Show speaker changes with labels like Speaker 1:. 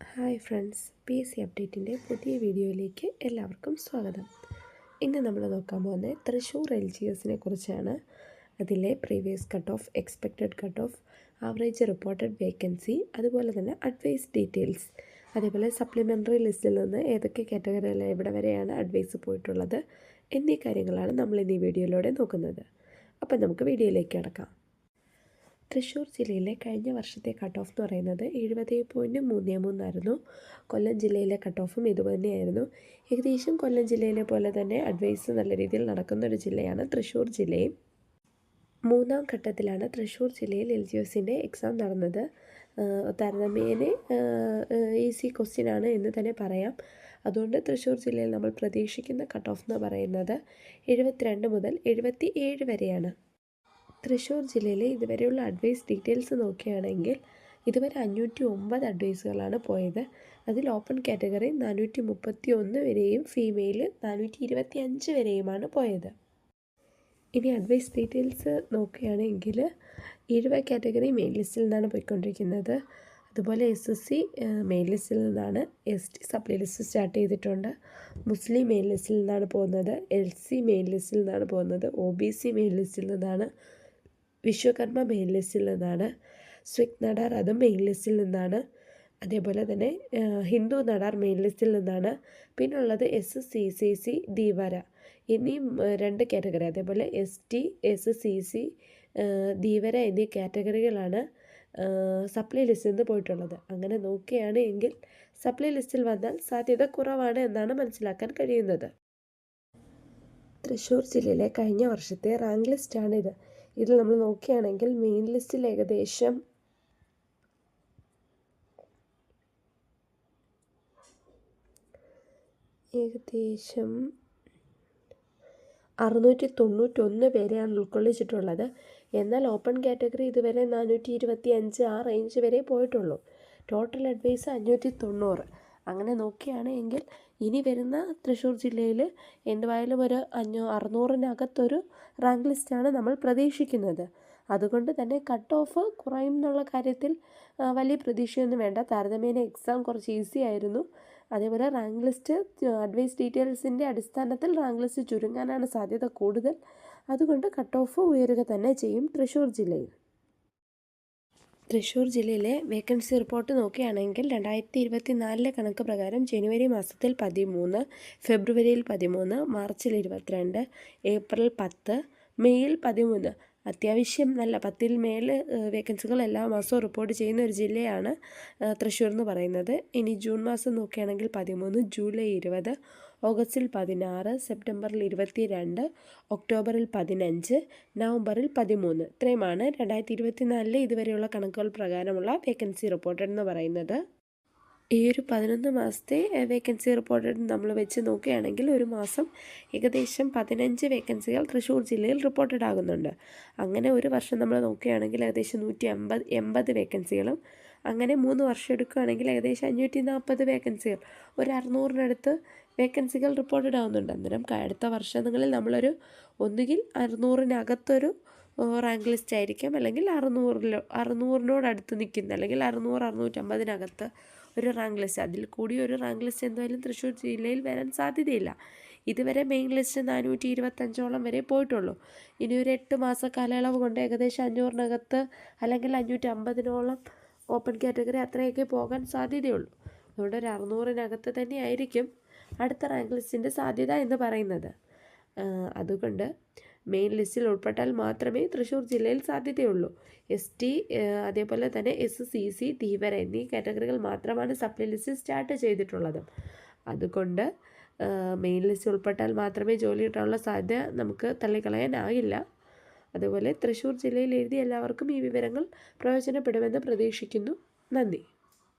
Speaker 1: Hi friends P S C അപ്ഡേറ്റിന്റെ പുതിയ വീഡിയോയിലേക്ക് എല്ലാവർക്കും സ്വാഗതം. ഇന്ന് നമ്മൾ നോക്കാൻ പോകുന്നത് തൃശ്ശൂർ എൽ ജി എസിനെ കുറിച്ചാണ്. അതിലെ previous cut off expected cut off average reported vacancy അതുപോലെ തന്നെ അഡ്വൈസ് ഡീറ്റെയിൽസ് അതേപോലെ സപ്ലിമെന്ററി ലിസ്റ്റിൽ നിന്ന് ഏതൊക്കെ കാറ്റഗറിയിൽ എവിടെ വരെയാണ് അഡ്വൈസ് പോയിട്ടുള്ളത് എന്നീ കാര്യങ്ങളാണ് നമ്മൾ ഇന്ന് ഈ വീഡിയോയിലൂടെ നോക്കുന്നത്. അപ്പം നമുക്ക് വീഡിയോയിലേക്ക് കിടക്കാം. തൃശ്ശൂർ ജില്ലയിലെ കഴിഞ്ഞ വർഷത്തെ കട്ട് ഓഫ് എന്ന് പറയുന്നത് എഴുപത് പോയിന്റ് മൂന്ന് മൂന്നായിരുന്നു കൊല്ലം ജില്ലയിലെ കട്ട് ഓഫും ഇതുതന്നെയായിരുന്നു ഏകദേശം കൊല്ലം ജില്ലയിലെ പോലെ തന്നെ അഡ്വൈസ് നല്ല രീതിയിൽ നടക്കുന്ന ഒരു ജില്ലയാണ് തൃശ്ശൂർ ജില്ലയും മൂന്നാം ഘട്ടത്തിലാണ് തൃശ്ശൂർ ജില്ലയിൽ എൽ ജി എസിന്റെ എക്സാം നടന്നത്. താരതമ്യേന ഈസി ക്വസ്റ്റ്യൻ ആണ് എന്ന് തന്നെ പറയാം. അതുകൊണ്ട് തൃശ്ശൂർ ജില്ലയിൽ നമ്മൾ പ്രതീക്ഷിക്കുന്ന കട്ട് ഓഫ് എന്ന് പറയുന്നത് എഴുപത്തിരണ്ട് മുതൽ എഴുപത്തി ഏഴ് വരെയാണ്. തൃശ്ശൂർ ജില്ലയിലെ ഇതുവരെയുള്ള അഡ്വൈസ് ഡീറ്റെയിൽസ് നോക്കുകയാണെങ്കിൽ ഇതുവരെ അഞ്ഞൂറ്റി ഒമ്പത് അഡ്വൈസുകളാണ് പോയത്. അതിൽ ഓപ്പൺ കാറ്റഗറി നാനൂറ്റി മുപ്പത്തി ഒന്ന് വരെയും ഫീമെയിൽ നാനൂറ്റി ഇരുപത്തി അഞ്ച് വരെയുമാണ് പോയത്. ഇനി അഡ്വൈസ് ഡീറ്റെയിൽസ് നോക്കുകയാണെങ്കിൽ ഇരുപത് കാറ്റഗറി മെയിൻ ലിസ്റ്റിൽ നിന്നാണ് പോയിക്കൊണ്ടിരിക്കുന്നത്. അതുപോലെ എസ് എസ് സി മെയിൻ ലിസ്റ്റിൽ നിന്നാണ് S T supply list start ചെയ്തിട്ടുണ്ട്. മുസ്ലിം മെയിൻ ലിസ്റ്റിൽ നിന്നാണ് പോകുന്നത് എൽ സി മെയിൻ ലിസ്റ്റിൽ നിന്നാണ് പോകുന്നത് ഒ ബി സി മെയിൻ ലിസ്റ്റിൽ നിന്നാണ് വിശ്വകർമ്മ മെയിൻ ലിസ്റ്റിൽ നിന്നാണ് സ്വിക് നടാർ അതും മെയിൻ ലിസ്റ്റിൽ നിന്നാണ് അതേപോലെ തന്നെ ഹിന്ദു നടാർ മെയിൻ ലിസ്റ്റിൽ നിന്നാണ് പിന്നുള്ളത് S C C C Dheevara എന്നീ രണ്ട് കാറ്റഗറി അതേപോലെ S T S C C Dheevara എന്നീ കാറ്റഗറികളാണ് സപ്ലൈ ലിസ്റ്റിൽ നിന്ന് പോയിട്ടുള്ളത്. അങ്ങനെ നോക്കുകയാണ് എങ്കിൽ സപ്ലൈ ലിസ്റ്റിൽ വന്നാൽ സാധ്യത കുറവാണ് എന്നാണ് മനസ്സിലാക്കാൻ കഴിയുന്നത്. തൃശ്ശൂർ ജില്ലയിലെ കഴിഞ്ഞ വർഷത്തെ റാങ്ക് ലിസ്റ്റാണിത് ഇതിൽ നമ്മൾ നോക്കുകയാണെങ്കിൽ മെയിൻ ലിസ്റ്റിൽ ഏകദേശം ഏകദേശം അറുന്നൂറ്റി തൊണ്ണൂറ്റൊന്ന് പേരെയാണ് ഉൾക്കൊള്ളിച്ചിട്ടുള്ളത്. എന്നാൽ ഓപ്പൺ കാറ്റഗറി ഇതുവരെ നാനൂറ്റി ഇരുപത്തി അഞ്ച് ആ റേഞ്ച് വരെ പോയിട്ടുള്ളൂ. ടോട്ടൽ അഡ്വൈസ് അഞ്ഞൂറ്റി തൊണ്ണൂറ് അങ്ങനെ നോക്കുകയാണ് എങ്കിൽ ഇനി വരുന്ന തൃശ്ശൂർ ജില്ലയിൽ എന്തുവായാലും ഒരു അഞ്ഞൂ അറുന്നൂറിനകത്തൊരു റാങ്ക് ലിസ്റ്റാണ് നമ്മൾ പ്രതീക്ഷിക്കുന്നത്. അതുകൊണ്ട് തന്നെ കട്ട് ഓഫ് കുറയും എന്നുള്ള കാര്യത്തിൽ വലിയ പ്രതീക്ഷയൊന്നും വേണ്ട. താരതമ്യേന എക്സാം കുറച്ച് ഈസി ആയിരുന്നു. അതേപോലെ റാങ്ക് ലിസ്റ്റ് അഡ്വൈസ് ഡീറ്റെയിൽസിന്റെ അടിസ്ഥാനത്തിൽ റാങ്ക് ലിസ്റ്റ് ചുരുങ്ങാനാണ് സാധ്യത കൂടുതൽ. അതുകൊണ്ട് കട്ട് ഓഫ് ഉയരുക തന്നെ ചെയ്യും തൃശ്ശൂർ ജില്ലയിൽ. തൃശ്ശൂർ ജില്ലയിലെ വേക്കൻസി റിപ്പോർട്ട് നോക്കുകയാണെങ്കിൽ രണ്ടായിരത്തി ഇരുപത്തി നാലിലെ കണക്ക് പ്രകാരം ജനുവരി മാസത്തിൽ പതിമൂന്ന് ഫെബ്രുവരിയിൽ പതിമൂന്ന് മാർച്ചിൽ ഇരുപത്തിരണ്ട് ഏപ്രിൽ പത്ത് മെയ്യിൽ പതിമൂന്ന്. അത്യാവശ്യം നല്ല പത്തിൽ മേൽ വേക്കൻസികൾ എല്ലാ മാസവും റിപ്പോർട്ട് ചെയ്യുന്ന ഒരു ജില്ലയാണ് തൃശ്ശൂർ എന്ന് പറയുന്നത്. ഇനി ജൂൺ മാസം നോക്കുകയാണെങ്കിൽ പതിമൂന്ന് ജൂലൈ ഇരുപത് ഓഗസ്റ്റിൽ പതിനാറ് സെപ്റ്റംബറിൽ ഇരുപത്തി രണ്ട് ഒക്ടോബറിൽ പതിനഞ്ച് നവംബറിൽ പതിമൂന്ന്. ഇത്രയുമാണ് രണ്ടായിരത്തി ഇരുപത്തിനാലിലെ ഇതുവരെയുള്ള കണക്കുകൾ പ്രകാരമുള്ള വേക്കൻസി റിപ്പോർട്ട് എന്ന് പറയുന്നത്. ഈ ഒരു പതിനൊന്ന് മാസത്തെ വേക്കൻസി റിപ്പോർട്ടഡ് നമ്മൾ വെച്ച് നോക്കുകയാണെങ്കിൽ ഒരു മാസം ഏകദേശം പതിനഞ്ച് വേക്കൻസികൾ തൃശ്ശൂർ ജില്ലയിൽ റിപ്പോർട്ടഡ് ആകുന്നുണ്ട്. അങ്ങനെ ഒരു വർഷം നമ്മൾ നോക്കുകയാണെങ്കിൽ ഏകദേശം നൂറ്റി അമ്പത് എൺപത് വേക്കൻസികളും അങ്ങനെ മൂന്ന് വർഷം എടുക്കുകയാണെങ്കിൽ ഏകദേശം അഞ്ഞൂറ്റി നാൽപ്പത് വേക്കൻസികൾ ഒരു അറുന്നൂറിനടുത്ത് വേക്കൻസികൾ റിപ്പോർട്ടഡ് ആവുന്നുണ്ട്. അന്നേരം അടുത്ത വർഷങ്ങളിൽ നമ്മളൊരു ഒന്നുകിൽ അറുന്നൂറിനകത്തൊരു റാങ്ക് ലിസ്റ്റ് ആയിരിക്കും. അല്ലെങ്കിൽ അറുന്നൂറിലോ അറുന്നൂറിനോട് അടുത്ത് നിൽക്കുന്ന അല്ലെങ്കിൽ അറുന്നൂറ് അറുന്നൂറ്റമ്പതിനകത്ത് ഒരു റാങ്ക് ലിസ്റ്റ്. അതിൽ കൂടി ഒരു റാങ്ക് ലിസ്റ്റ് എന്തായാലും തൃശ്ശൂർ ജില്ലയിൽ വരാൻ സാധ്യതയില്ല. ഇതുവരെ മെയിൻ ലിസ്റ്റ് നാനൂറ്റി ഇരുപത്തഞ്ചോളം വരെ പോയിട്ടുള്ളൂ. ഇനി ഒരു എട്ട് മാസ കാലയളവ് കൊണ്ട് ഏകദേശം അഞ്ഞൂറിനകത്ത് അല്ലെങ്കിൽ അഞ്ഞൂറ്റി അമ്പതിനോളം ഓപ്പൺ കാറ്റഗറി അത്രയൊക്കെ പോകാൻ സാധ്യതയുള്ളൂ. അതുകൊണ്ട് ഒരു അറുന്നൂറിനകത്ത് തന്നെ ആയിരിക്കും അടുത്ത റാങ്ക് ലിസ്റ്റിന്റെ സാധ്യത എന്ന് പറയുന്നത്. അതുകൊണ്ട് മെയിൻ ലിസ്റ്റിൽ ഉൾപ്പെട്ടാൽ മാത്രമേ തൃശ്ശൂർ ജില്ലയിൽ സാധ്യതയുള്ളൂ. എസ് ടി അതേപോലെ തന്നെ എസ് സി സി ധീവര എന്നീ കാറ്റഗറികൾ മാത്രമാണ് സപ്ലൈ ലിസ്റ്റ് സ്റ്റാർട്ട് ചെയ്തിട്ടുള്ളത്. അതുകൊണ്ട് മെയിൻ ലിസ്റ്റ് ഉൾപ്പെട്ടാൽ മാത്രമേ ജോലി കിട്ടാനുള്ള സാധ്യത നമുക്ക് തള്ളിക്കളയാനാകില്ല. അതുപോലെ തൃശ്ശൂർ ജില്ലയിൽ എഴുതി എല്ലാവർക്കും ഈ വിവരങ്ങൾ പ്രയോജനപ്പെടുമെന്ന് പ്രതീക്ഷിക്കുന്നു. നന്ദി.